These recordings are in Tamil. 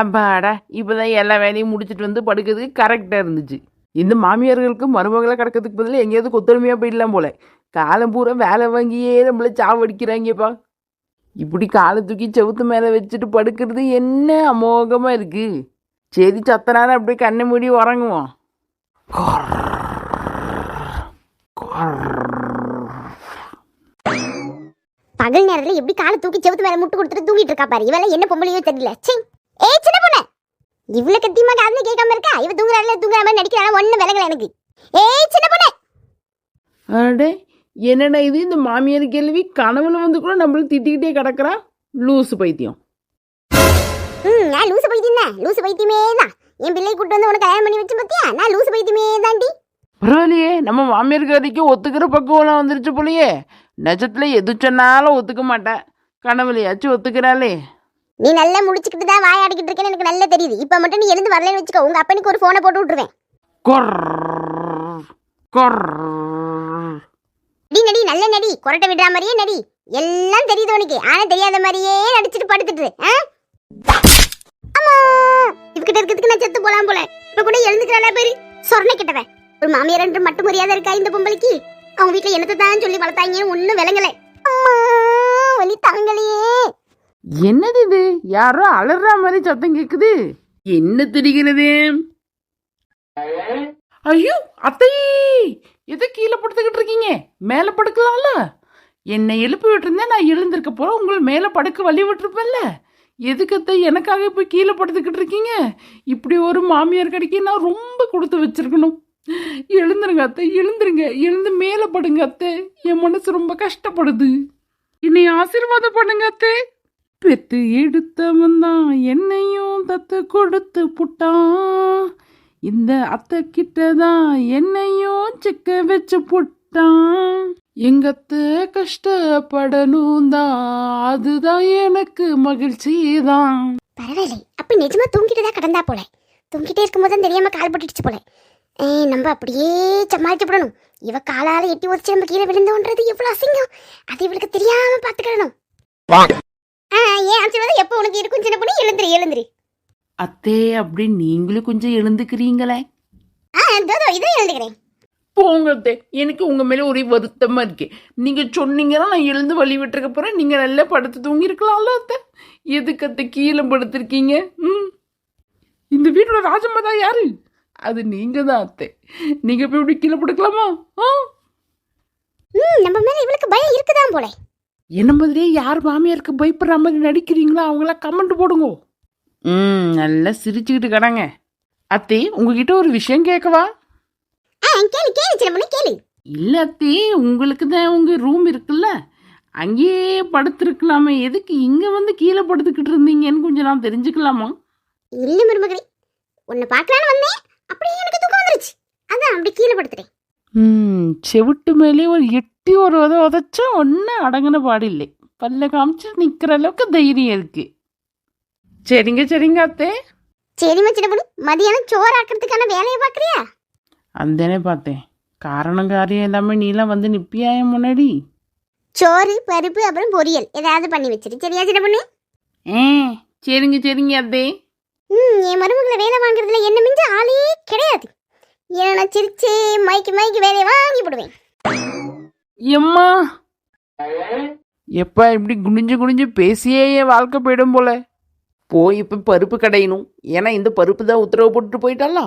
அப்பாடா இப்போதான் எல்லா வேலையும் முடிச்சிட்டு வந்து படுக்கிறதுக்கு கரெக்டாக இருந்துச்சு. இந்த மாமியார்களுக்கு மருமகளை கிடக்கிறதுக்கு பதிலாக எங்கேயாவது கொத்தொழுமையாக போயிடலாம் போல. காலம் பூரா வேலை வாங்கியே நம்மள சாவடிக்கிறாங்கப்பா. இப்படி காலை தூக்கி செவுத்து மேலே வச்சுட்டு படுக்கிறது என்ன அமோகமாக இருக்குது சரி சத்த நேரம் அப்படியே கண்ணை மூடி உறங்குவோம். பகல் நேரத்தில் எப்படி காலை தூக்கி செவுத்து மேலே முட்டு கொடுத்துட்டு தூங்கிட்டு இருக்கா பாரு. இவெல்லாம் என்ன பொம்பளையோ தெரியல. சே ஏய் சின்ன பொண்ணு. இவ்வளவு கத்தியமா காதுல கேட்காம இருக்கா? இவ தூங்குறாள் தூங்குற மாதிரி நடிக்கிறாள்? ஒண்ணு விலகல எனக்கு. ஏய் சின்ன பொண்ணு. அடே என்னடா இது? இந்த மாமியார் கேள்வி கனவுல வந்து கூட நம்மள திட்டிக்கிட்டே கிடக்குறா? லூசு பைத்தியம். ம் நான் லூசு பைத்தியம் தான். லூசு பைத்தியமே தான். என் பிள்ளை கூட்டு வந்து உனக்கு கல்யாணம் பண்ணி வச்சு பாத்தியா? நான் லூசு பைத்தியமே தாண்டி. பரவாயில்லையே நம்ம மாமியார் கறிக்கும் ஒத்துக்கிற பக்குவம்லாம் வந்துருச்சு போலயே. நிஜத்துல எது சொன்னாலும் ஒத்துக்க மாட்டேன். கனவுலையாச்சும் ஒத்துக்கிறாளே. நீ நல்லா முடிச்சுக்கிட்டு தான் வாயாடிக்கிட்டு இருக்கேன்னு எனக்கு நல்லா தெரியுது. இப்ப மட்டும் நீ எழுந்து வரலன்னு வச்சுக்கோ. உங்க அப்பனுக்கு ஒரு போனை போட்டு விட்டுருவேன். நடி நடி நல்ல நடி. கொரட்டை விடுற மாதிரியே நடி. எல்லாம் தெரியுது உனக்கு. ஆனா தெரியாத மாதிரியே நடிச்சிட்டு படுத்துட்டு ஆ? அம்மா! இவகிட்ட இருக்கிறதுக்கு நான் செத்து போலாம் போல. இப்ப கூட எழுந்துக்கிறாளா பேரு? சொர்ண கிட்டவன். ஒரு மாமியார் என்று மட்டும் மரியாதை இருக்கா இந்த பொம்பளைக்கு? அவங்க வீட்டுல என்னத்தை தான் சொல்லி வளர்த்தாங்க ஒண்ணும் விளங்கல. அம்மா வலி தாங்கலையே. என்னது இது? யாரோ அலற மாதிரி சத்தம் கேக்குது. என்ன தெரிகிறது? ஐயோ அத்தை! எதை கீழே படுத்துக்கிட்டு இருக்கீங்க. மேலே படுக்கலாம்ல? என்னை எழுப்பி விட்டுருந்தேன் நான் எழுந்திருக்க போறேன் உங்களை மேலே படுக்க வழி விட்டுருப்பேன்ல. எதுக்கு அத்தை எனக்காக போய் கீழே படுத்துக்கிட்டு இருக்கீங்க? இப்படி ஒரு மாமியார் கிடைக்க நான் ரொம்ப கொடுத்து வச்சிருக்கணும். எழுந்துருங்க அத்தை எழுந்துருங்க. எழுந்து மேலே படுங்க அத்தை. என் மனசு ரொம்ப கஷ்டப்படுது. என்னை ஆசீர்வாதம் பண்ணுங்க அத்தை. பெத்து எடுத்தவன் தான் என்னையும் தத்து கொடுத்து புட்டான் இந்த அத்தை கிட்ட தான் என்னையும் சிக்க வச்சு புட்டான் எங்க அத்தை கஷ்டப்படணும் தான் அதுதான் எனக்கு மகிழ்ச்சி தான். பரவாயில்லை அப்ப நிஜமா தூங்கிட்டு தான் கிடந்தா போல. தூங்கிட்டே இருக்கும்போது தான் தெரியாம கால் போட்டுடுச்சு போல. ஏய் நம்ம அப்படியே சமாளிச்சு விடணும். இவ காலால எட்டி உதச்சு நம்ம கீழே விழுந்தோன்றது எவ்வளவு அசிங்கம். அது இவளுக்கு தெரியாம பாத்துக்கிடணும். ஏன் ஆசீர்வாதம் எப்போ உனக்கு இருக்கும்? சின்ன பொண்ணு எழுந்துரு எழுந்துரு. அத்தே அப்படி நீங்களும் கொஞ்சம் எழுந்துக்கிறீங்களே. ஆ இதோ இதோ, இதோ எழுந்துக்கிறேன். போங்க அத்தை எனக்கு உங்க மேல ஒரே வருத்தமா இருக்கு. நீங்க சொன்னீங்கன்னா நான் எழுந்து வழி விட்டுருக்க போறேன். நீங்க நல்லா படுத்து தூங்கி இருக்கலாம்ல அத்தை. எதுக்கு அத்தை கீழே படுத்திருக்கீங்க? ம். இந்த வீட்டோட ராஜம்மா தான் யாரு? அது நீங்க தான் அத்தை. நீங்க போய் இப்படி கீழே படுக்கலாமா? ஆ? ம் நம்ம மேல இவளுக்கு பயம் இருக்குதான் போல. என்ன மாதிரியே யார் மாமியாருக்கு பயப்படுற மாதிரி நடிக்கிறீங்களோ அவங்கள கமெண்ட் போடுங்க. ம் நல்லா சிரிச்சுக்கிட்டு கிடங்க. அத்தை உங்ககிட்ட ஒரு விஷயம் கேட்கவா? ஆ கேளு கேளு சின்ன பொண்ணு கேளு. இல்ல அத்தி உங்களுக்கு தான் உங்க ரூம் இருக்குல்ல? அங்கேயே படுத்திருக்கலாமே. எதுக்கு இங்க வந்து கீழே படுத்துக்கிட்டு இருந்தீங்கன்னு கொஞ்சம் நான் தெரிஞ்சுக்கலாமா? இல்ல மருமகளே உன்னை பார்க்கலான்னு வந்தேன். அப்படியே எனக்கு தூக்கம் வந்துருச்சு. அதான் அப்படி கீழே படுத்துட்டேன். ம் செவிட்டு மேலே ஒரு எட்டி ஒரு உத உதச்சா ஒன்றும் அடங்கின பாடில்லை பல்ல காமிச்சு நிற்கிற அளவுக்கு தைரியம் இருக்கு சரிங்க சரிங்க அத்தே சரிம்மா சின்ன பொண்ணு மதியானம் சோறு ஆக்கிறதுக்கான வேலையை பார்க்கறியா அந்தனே பார்த்தேன் காரணம் காரியம் எல்லாமே நீலாம் வந்து நிப்பியா என் முன்னாடி சோறு பருப்பு அப்புறம் பொரியல் ஏதாவது பண்ணி வச்சிரு சரியா சின்ன பொண்ணு ஏ சரிங்க சரிங்க அத்தே ம் என் மருமகளை வேலை வாங்குறதுல என்ன மிஞ்ச ஆளே கிடையாது ஏன்னா நான் சிரிச்சு மைக்கு மைக்கு வேலையை வாங்கி போடுவேன் எம்மா? எப்பா இப்படி குனிஞ்சு குனிஞ்சு பேசியே என் வாழ்க்கை போயிடும் போல? போய் இப்போ பருப்பு கடையணும். ஏன்னா இந்த பருப்பு தான் உத்தரவு போட்டுட்டு போயிட்டால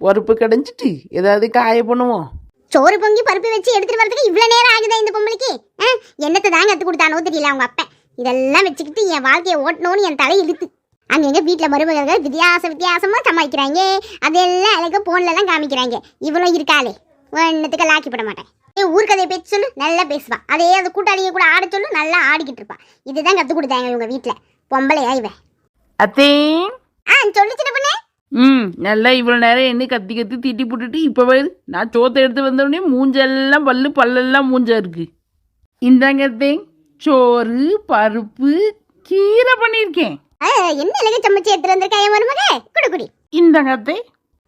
பருப்பு கடைஞ்சிட்டு ஏதாவது காய பண்ணுவோம். சோறு பொங்கி பருப்பு வச்சு எடுத்துட்டு வரதுக்கு இவ்வளோ நேரம் ஆகுதா இந்த பொம்பளைக்கு? ஆ, என்னத்தை தான் கற்றுக் கொடுத்தானோ தெரியல அவங்க அப்பன் இதெல்லாம் வச்சுக்கிட்டு என் வாழ்க்கையை ஓட்டணும்னு என் தலை இழுத்து. அங்க எங்க வீட்டில் மருமகள் வித்தியாச வித்தியாசமாக சமாளிக்கிறாங்க. அதெல்லாம் அழகாக ஃபோன்லலாம் காமிக்கிறாங்க. இவ்வளோ இருக்காளே. ஒன்னத்துக்கு லாக்கி போட மாட்டேன். ஏ ஊர்க்கதையை பேச சொல்லு நல்லா பேசுவா. அதே அந்த கூட்டாளிங்க கூட ஆட சொல்லு நல்லா ஆடிக்கிட்டு இருப்பா. இதுதான் கத்து கொடுத்தாங்க இவங்க வீட்டுல பொம்பளையா இவன் அத்தே. ஆ சொல்லு சின்ன பொண்ணே. ம் நல்லா இவ்வளோ நேரம் என்ன கத்தி கத்தி தீட்டி போட்டுட்டு இப்போ பாரு நான் சோத்தை எடுத்து வந்தோடனே மூஞ்செல்லாம் பல்லு பல்லெல்லாம் மூஞ்சா இருக்கு. இந்தாங்க அத்தே சோறு பருப்பு கீரை பண்ணியிருக்கேன். என்ன அழகா சமைச்சு எடுத்துட்டு வந்திருக்கா என் மருமக? குடு குடி. இந்தாங்க அத்தே.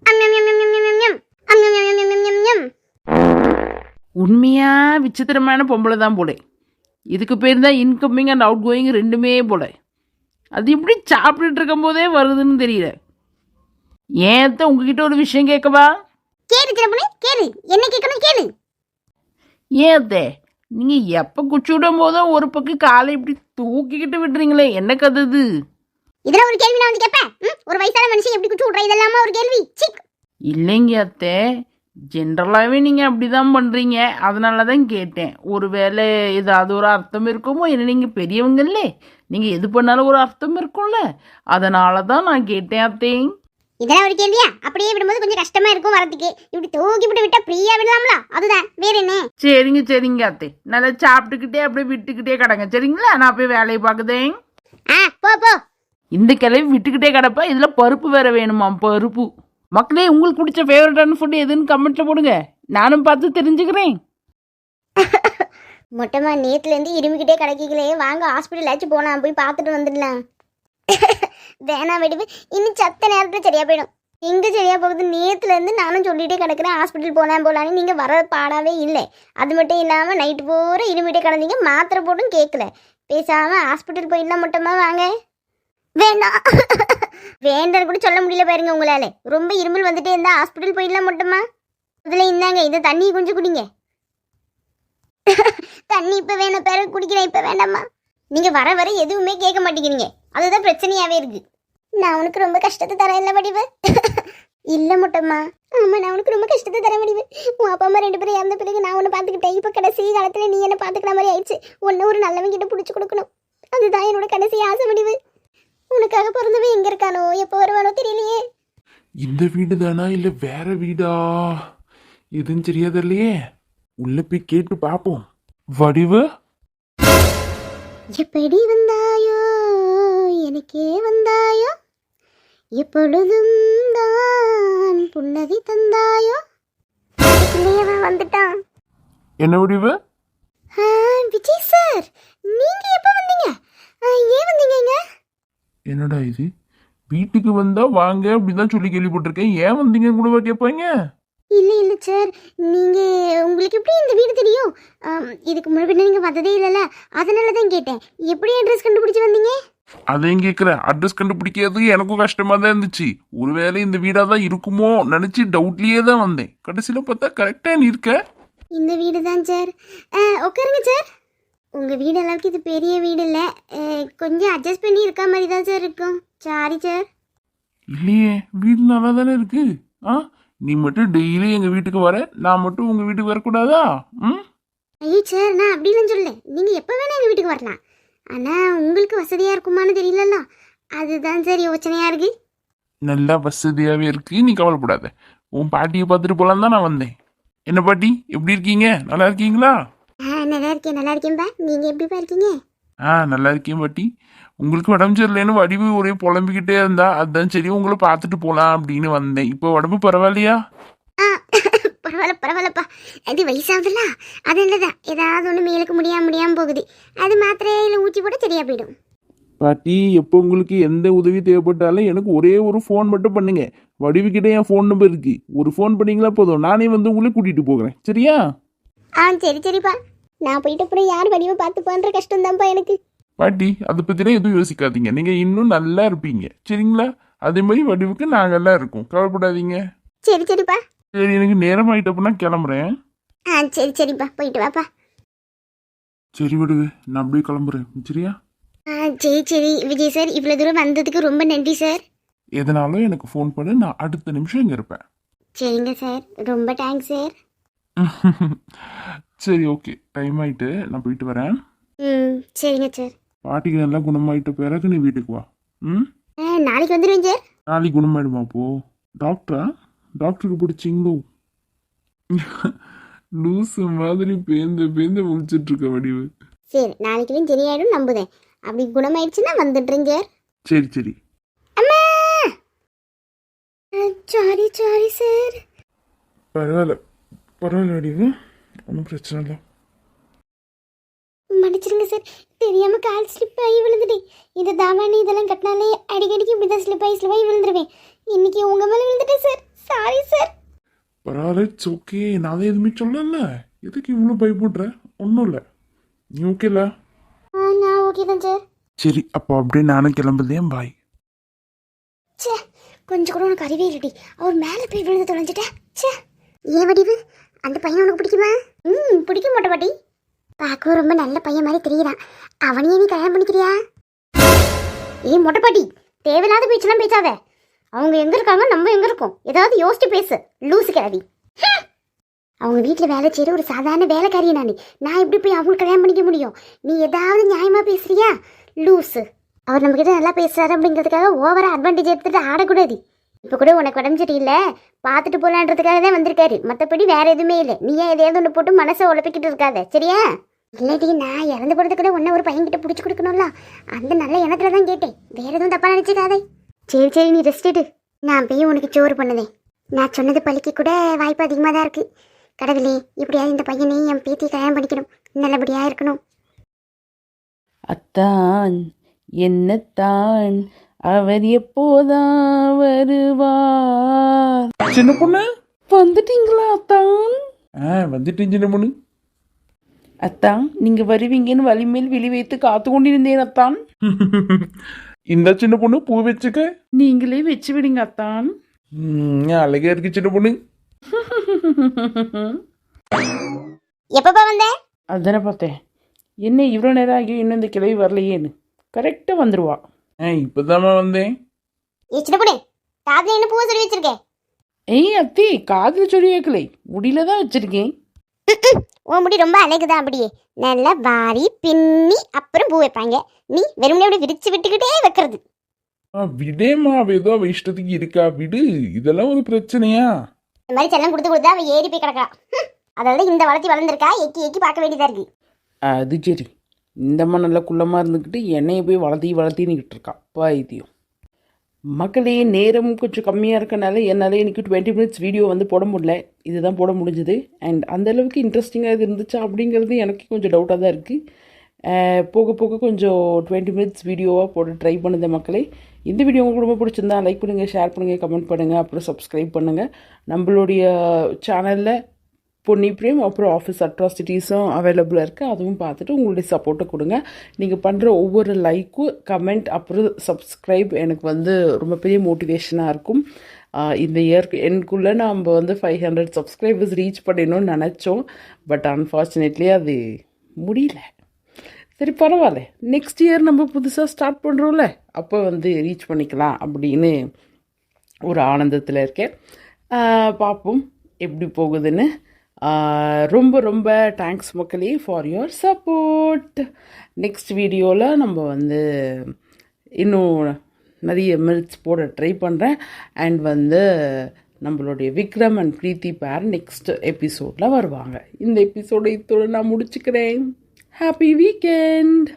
அம் ஞம் ஞம் ஞம் ஞம் ஞம் ஞம். அம். ஞம் ஞம் ஞம் ஞம் ஞம் ஞம். உண்மையா விசித்திரமான பொம்பளை தான் போல. இதுக்கு பேர் தான் இன்கமிங் அண்ட் அவுட் கோயிங் ரெண்டுமே போல. அது எப்படி சாப்பிட்டுட்டு இருக்கும் போதே வருதுன்னு தெரியல. ஏன் அத்தை உங்ககிட்ட ஒரு விஷயம் கேட்கவா? கேளு பொண்ணு கேளு. என்ன கேட்கணும் கேளு. ஏன் அத்தை? நீங்க எப்ப குச்சி விடும் போதும் ஒரு பக்கம் காலை இப்படி தூக்கிக்கிட்டு விடுறீங்களே என்ன கதை இது? இதெல்லாம் ஒரு கேள்வி நான் வந்து கேட்பேன்? ஒரு வயசான மனுஷன் எப்படி குச்சி விட்ற? இதெல்லாமா ஒரு கேள்வி. சிக். இல்லைங்க அத்தை. ஜென்ரலாகவே நீங்கள் அப்படி தான் பண்ணுறீங்க அதனால தான் கேட்டேன். ஒருவேளை ஏதாவது ஒரு அர்த்தம் இருக்குமோ? என்ன நீங்கள் பெரியவங்கல்ல நீங்கள் எது பண்ணாலும் ஒரு அர்த்தம் இருக்கும்ல. அதனால தான் நான் கேட்டேன் அத்தை. இதெல்லாம் ஒரு கேள்வியா? அப்படியே விடும்போது கொஞ்சம் கஷ்டமா இருக்கும் வரதுக்கு. இப்படி தூக்கி விட்டு விட்டா ஃப்ரீயா விடலாம்ல? அதுதான். வேற என்ன? சரிங்க சரிங்க அத்தை. நல்லா சாப்பிட்டுக்கிட்டே அப்படியே விட்டுக்கிட்டே கிடங்க. சரிங்களா? நான் போய் வேலையை பார்க்குதேன். ஆ போ போ. இந்த கிளவி விட்டுக்கிட்டே கிடப்பா. இதில் பருப்பு வேற வேணுமாம். பருப்பு. மக்களே உங்களுக்கு பிடிச்ச ஃபேவரட்டான ஃபுட் எதுன்னு கமெண்ட்டில் போடுங்க. நானும் பார்த்து தெரிஞ்சுக்கிறேன். மொட்டமா நேத்துலேருந்து இருமிக்கிட்டே கிடைக்கலே வாங்க ஹாஸ்பிட்டல் ஆச்சு போலாம் போய் பார்த்துட்டு வந்துடலாம். வேணாம் வெடிவு. இன்னும் சத்த நேரத்தில் சரியா போயிடும். எங்க சரியா போகுது. நேத்துலேருந்து நானும் சொல்லிகிட்டே கிடக்கிறேன். ஹாஸ்பிட்டல் போலாம் போலான்னு நீங்கள் வர பாடாவே இல்லை. அது மட்டும் இல்லாமல் நைட்டு பூரா இருமிட்டே கிடந்தீங்க. மாத்திரை போட்டும் கேட்கல. பேசாமல் ஹாஸ்பிட்டல் போயிடலாம் மட்டுமா வாங்க. வேணாம். வேண்டாம் கூட சொல்ல முடியல பாருங்க உங்களால. ரொம்ப இருமல் வந்துட்டே இருந்தா ஹாஸ்பிட்டல் போயிடலாம் மட்டுமா? முதல்ல இந்தாங்க இந்த தண்ணி கொஞ்சம் குடிங்க. தண்ணி இப்ப வேணும் பேரு குடிக்கிறேன் இப்ப வேண்டாமா நீங்க வர வர எதுவுமே கேட்க மாட்டேங்கிறீங்க. அதுதான் பிரச்சனையாவே இருக்கு. நான் உனக்கு ரொம்ப கஷ்டத்தை தரேன் இல்ல வடிவு? இல்ல முட்டம்மா. ஆமா நான் உனக்கு ரொம்ப கஷ்டத்தை தர முடிவு உன் அப்பா அம்மா ரெண்டு பேரும் இறந்த பிறகு நான் உன்னை பாத்துக்கிட்டேன் இப்ப கடைசி காலத்துல நீ என்ன பாத்துக்கிற மாதிரி ஆயிடுச்சு. உன்னை ஒரு நல்லவங்கிட்ட புடிச்சு கொடுக்கணும். அதுதான் என்னோட கடைசி ஆசை முடிவு உனக்காக பிறந்தவன் எங்க இருக்கானோ? எப்போ வருவானோ தெரியலையே. இந்த வீடு தானா இல்ல வேற வீடா? எதுவும் தெரியாது இல்லையே உள்ள போய் கேட்டு பாப்போம். வடிவு? எப்படி வந்தாயோ? எனக்கே வந்தாயோ? எப்பொழுதும் தான் புன்னகை தந்தாயோ? அதுக்குள்ளேயே வந்துட்டான். என்ன வடிவு? விஜய் சார் நீங்க எப்ப வந்தீங்க? ஏன் வந்தீங்க என்னடா இது? வீட்டுக்கு வந்தா வாங்க அப்படிதான் சொல்லி கேள்விப்பட்டிருக்கேன். ஏன் வந்தீங்க? கூட கேட்பாங்க? இல்ல இல்ல சார். நீங்க உங்களுக்கு எப்படி இந்த வீடு தெரியும்? இதுக்கு முன்னாடி நீங்க வந்ததே இல்லைல்ல. அதனால தான் கேட்டேன். எப்படி அட்ரஸ் கண்டுபிடிச்சு வந்தீங்க? அதையும் கேட்குறேன் அட்ரஸ் கண்டுபிடிக்கிறது எனக்கும் கஷ்டமா தான் இருந்துச்சு. ஒருவேளை இந்த வீடா தான் இருக்குமோ நினைச்சு டவுட்லயே தான் வந்தேன். கடைசியில பார்த்தா கரெக்டா நீ இருக்க. இந்த வீடு தான் சார். உட்காருங்க சார். உங்கள் வீடு அளவுக்கு இது பெரிய வீடு இல்லை. கொஞ்சம் அட்ஜஸ்ட் பண்ணி இருக்க மாதிரி தான் சார் இருக்கும். சாரி சார் இல்லையே வீடு நல்லா தானே இருக்கு? ஆ? நீ மட்டும் டெய்லி எங்க வீட்டுக்கு வர நான் மட்டும் உங்க வீட்டுக்கு வரக்கூடாதா? ம்? ஐயோ சார் நான் அப்படிலாம் சொல்லல. நீங்கள் எப்போ வேணால் எங்கள் வீட்டுக்கு வரலாம். ஆனால் உங்களுக்கு வசதியாக இருக்குமான்னு தெரியலல்ல. அதுதான் சார் யோசனையாக இருக்கு. நல்லா வசதியாவே இருக்கு. நீ கவலைப்படாத. உன் பாட்டியை பார்த்துட்டு போலாம் தான் நான் வந்தேன். என்ன பாட்டி எப்படி இருக்கீங்க? நல்லா இருக்கீங்களா? இருக்கேன். நல்லா இருக்கேன்பா. நீங்கள் எப்படிப்பா இருக்கீங்க? ஆ நல்லா இருக்கேன் பாட்டி. உங்களுக்கு உடம்பு சரியில்லைன்னு வடிவு ஒரே புலம்பிக்கிட்டே இருந்தா அதான் சரி உங்களை பார்த்துட்டு போலாம் அப்படின்னு வந்தேன். இப்போ உடம்பு பரவாயில்லையா? பரவாயில்ல பரவாயில்லப்பா. அது வயசாகுதுல்ல. அது இல்லைதான் ஏதாவது ஒன்று மேலுக்கு முடியாமல் முடியாமல் போகுது. அது மாத்திரையில் ஊற்றி போட சரியாக போயிடும். பாட்டி எப்போ உங்களுக்கு எந்த உதவி தேவைப்பட்டாலும் எனக்கு ஒரே ஒரு ஃபோன் மட்டும் பண்ணுங்க. வடிவுக்கிட்ட என் ஃபோன் நம்பர் இருக்கு. ஒரு ஃபோன் பண்ணீங்களா போதும். நானே வந்து உங்களை கூட்டிட்டு போகிறேன். சரியா? ஆ சரி சரிப்பா. நான் போயிட்டு அப்புறம் யார் வடிவை பார்த்து பண்ணுற கஷ்டம்தான்ப்பா எனக்கு. பாட்டி அதை பற்றிலாம் எதுவும் யோசிக்காதீங்க. நீங்கள் இன்னும் நல்லா இருப்பீங்க. சரிங்களா? அதே மாதிரி வடிவுக்கு நாங்கெல்லாம் இருக்கோம். கவலைப்படாதீங்க. சரி சரிப்பா. சரி எனக்கு நேரம் ஆகிட்டப்பனா கிளம்புறேன். ஆ சரி சரிப்பா. போயிட்டு வாப்பா. சரி வடிவு நான் அப்படியே கிளம்புறேன். சரியா? ஆ சரி சரி. விஜய் சார் இவ்வளோ தூரம் வந்ததுக்கு ரொம்ப நன்றி சார். எதனாலும் எனக்கு ஃபோன் பண்ணு. நான் அடுத்த நிமிஷம் இங்கே இருப்பேன். சரிங்க சார். ரொம்ப தேங்க்ஸ் சார். சரி ஓகே டைம் ஆயிட்டு நான் போயிட்டு வரேன். ம் சரிங்க சார் பாட்டிக்கு நல்லா குணமாயிட்ட பிறகு நீ வீட்டுக்கு வா. ம்? நாளைக்கு வந்துடுவேன் சார் நாளைக்கு குணமாயிடுமா அப்போ? டாக்டரா டாக்டருக்கு பிடிச்சிங்களோ லூசு மாதிரி பேந்து பேந்து முடிச்சிட்டு இருக்க வடிவு. சரி நாளைக்கு சரியாயிடும் நம்புதேன். அப்படி குணமாயிடுச்சுன்னா வந்துடுறேன் சார் சரி சரி. அம்மா! சாரி சாரி சார் பரவாயில்ல. பரவாயில்ல வடிவு. ஒன்றும் பிரச்சனை இல்லை. மன்னிச்சிருங்க சார். தெரியாம கால் ஸ்லிப் ஆகி விழுந்துட்டேன். இந்த தாவாணி இதெல்லாம் கட்டினாலே அடிக்கடிக்கு இப்படி தான் ஸ்லிப் ஆகி ஸ்லிப் ஆகி விழுந்துருவேன். இன்னைக்கு உங்க மேல விழுந்துட்டேன் சார். Sorry sir. பரவாயில்ல இட்ஸ் ஓகே நான் எதுவுமே சொல்லல. எதுக்கு இவ்வளோ பயப்படுற? ஒன்றும் இல்லை. நீ ஓகேல நான் ஓகே தான் சார். சரி அப்போ அப்படியே நானும் கிளம்புதேன் பாய் ச்சே கொஞ்சம் கூட உனக்கு அறிவே இல்லடி. அவர் மேலே போய் விழுந்து தொலைஞ்சிட்டேன் ச்சே. ஏன் வடிவு? அந்த பையன் உனக்கு பிடிக்குமா? ம் பிடிக்க மாட்டே பாட்டி. பார்க்கவும் ரொம்ப நல்ல பையன் மாதிரி தெரியுறான் அவனையே நீ கல்யாணம் பண்ணிக்கிறியா? ஏய் மொட்டை பாட்டி தேவையில்லாத பேச்செல்லாம் பேசாத. அவங்க எங்க இருக்காங்க நம்ம எங்க இருக்கோம்? ஏதாவது யோசிச்சு பேசு லூசு ஹம். அவங்க வீட்டில் வேலை செய்கிற ஒரு சாதாரண வேலைக்காரியை நான் நான் எப்படி போய் அவங்களுக்கு கல்யாணம் பண்ணிக்க முடியும்? நீ ஏதாவது நியாயமா பேசுறியா? லூசு. அவர் நம்ம கிட்ட நல்லா பேசுறாரு அப்படிங்கிறதுக்காக ஓவரா அட்வான்டேஜ் எடுத்துட்டு ஆடக்கூடாது. இப்போ கூட உனக்கு உடம்பு சரியில்லை? பார்த்துட்டு போகலான்றதுக்காக தான் வந்திருக்காரு. மற்றபடி வேற எதுவுமே இல்லை. நீ ஏன் எதையாவது ஒன்று போட்டு மனசை உழப்பிக்கிட்டு இருக்காத. சரியா? இல்லடி நான் இறந்து போகிறதுக்கு கூட உன்ன ஒரு பையன்கிட்ட பிடிச்சி கொடுக்கணும்ல. அந்த நல்ல எண்ணத்துல தான் கேட்டேன். வேற எதுவும் தப்பா நினச்சிக்காதே. சரி சரி நீ ரெஸ்ட் எடு. நான் போய் உனக்கு சோறு பண்ணுதேன். நான் சொன்னது பழிக்க கூட வாய்ப்பு அதிகமாக தான் இருக்குது கடவுளே இப்படியாவது இந்த பையனை என் பேத்தி கல்யாணம் பண்ணிக்கணும். நல்லபடியாக இருக்கணும். அத்தான் என்னத்தான் அவர் எப்போதான் வருவார்? சின்ன பொண்ணு? வந்துட்டீங்களா அத்தான்? ஆ வந்துட்டேன் சின்ன பொண்ணு. அத்தான் நீங்க வருவீங்கன்னு வலிமேல் விழி வைத்து காத்து கொண்டிருந்தேன் அத்தான். இந்த சின்ன பொண்ணு பூ வச்சுக்க. நீங்களே வச்சு விடுங்க அத்தான். அழகா இருக்கு சின்ன பொண்ணு. எப்பப்பா வந்த? அதானே பார்த்தேன். என்ன இவ்வளோ நேரம் ஆகியும் இன்னும் இந்த கிளவி வரலையேன்னு. கரெக்டாக வந்துடுவா ஆ இப்போதாம்மா வந்தேன். ஏ சின்ன பொண்ணு காதுல என்ன பூவை சொல்லி வச்சிருக்கேன் ஏய் அத்தி காதில் சொல்லி வைக்கலை. முடியல தான் வச்சிருக்கேன். உன் முடி ரொம்ப அழகுதான் அப்படியே. நல்லா வாரி பின்னி அப்புறம் பூ வைப்பாங்க. நீ வெறுமனே அப்படி விரிச்சு விட்டுக்கிட்டே வைக்கிறது. ஆ விடேம்மா அவ ஏதோ அவ இஷ்டத்துக்கு இருக்கா. விடு இதெல்லாம் ஒரு பிரச்சனையா? இந்த மாதிரி செல்லம் கொடுத்து கொடுத்து அவ ஏறி போய் கிடக்கா ஹம். அதனால இந்த வளர்த்தி வளர்ந்துருக்கா. எக்கி எக்கி பார்க்க வேண்டியதா இருக்கு. அது சரி. இந்தம்மா நல்லா குள்ளமாக இருந்துக்கிட்டு என்னைய போய் வளர்த்தி வளர்த்தின்னுக்கிட்டு இருக்கா பாய்த்தியம் மக்களே நேரம் கொஞ்சம் கம்மியாக இருக்கனால என்னால் எனக்கு டுவெண்ட்டி மினிட்ஸ் வீடியோ வந்து போட முடியல. இதுதான் போட முடிஞ்சுது. அண்ட் அந்தளவுக்கு இன்ட்ரெஸ்டிங்காக இது இருந்துச்சா அப்படிங்கிறது எனக்கு கொஞ்சம் டவுட்டாக தான் இருக்குது போக போக கொஞ்சம் டுவெண்ட்டி மினிட்ஸ் வீடியோவாக போட ட்ரை பண்ணுது மக்களே. இந்த வீடியோ உங்களுக்கு ரொம்ப பிடிச்சிருந்தா லைக் பண்ணுங்கள் ஷேர் பண்ணுங்கள் கமெண்ட் பண்ணுங்கள் அப்புறம் சப்ஸ்கிரைப் பண்ணுங்கள் நம்மளுடைய சேனலில் பொன்னி பிரேம் அப்புறம் ஆஃபீஸ் அட்ராசிட்டிஸும் அவைலபிளாக இருக்குது அதுவும் பார்த்துட்டு உங்களுடைய சப்போர்ட்டை கொடுங்க. நீங்கள் பண்ணுற ஒவ்வொரு லைக்கும் கமெண்ட் அப்புறம் சப்ஸ்கிரைப் எனக்கு வந்து ரொம்ப பெரிய மோட்டிவேஷனாக இருக்கும். இந்த இயர்க்கு எனக்குள்ளே நம்ம வந்து ஃபைவ் ஹண்ட்ரட் சப்ஸ்கிரைபர்ஸ் ரீச் பண்ணிடணும்னு நினச்சோம். பட் அன்ஃபார்ச்சுனேட்லி அது முடியல. சரி பரவாயில்ல. நெக்ஸ்ட் இயர் நம்ம புதுசாக ஸ்டார்ட் பண்ணுறோம்ல அப்போ வந்து ரீச் பண்ணிக்கலாம் அப்படின்னு ஒரு ஆனந்தத்தில் இருக்கேன். பார்ப்போம். எப்படி போகுதுன்னு. ரொம்ப ரொம்ப தேங்க்ஸ் மக்களே ஃபார் யுவர் சப்போர்ட் நெக்ஸ்ட் வீடியோவில் நம்ம வந்து இன்னும் நிறைய மில்ஸ் போட ட்ரை பண்ணுறேன் அண்ட் வந்து நம்மளுடைய விக்ரம் அண்ட் ப்ரீத்தி பேர் நெக்ஸ்ட் எபிசோடில் வருவாங்க. இந்த எபிசோடை இத்தோடு நான் முடிச்சுக்கிறேன். Happy weekend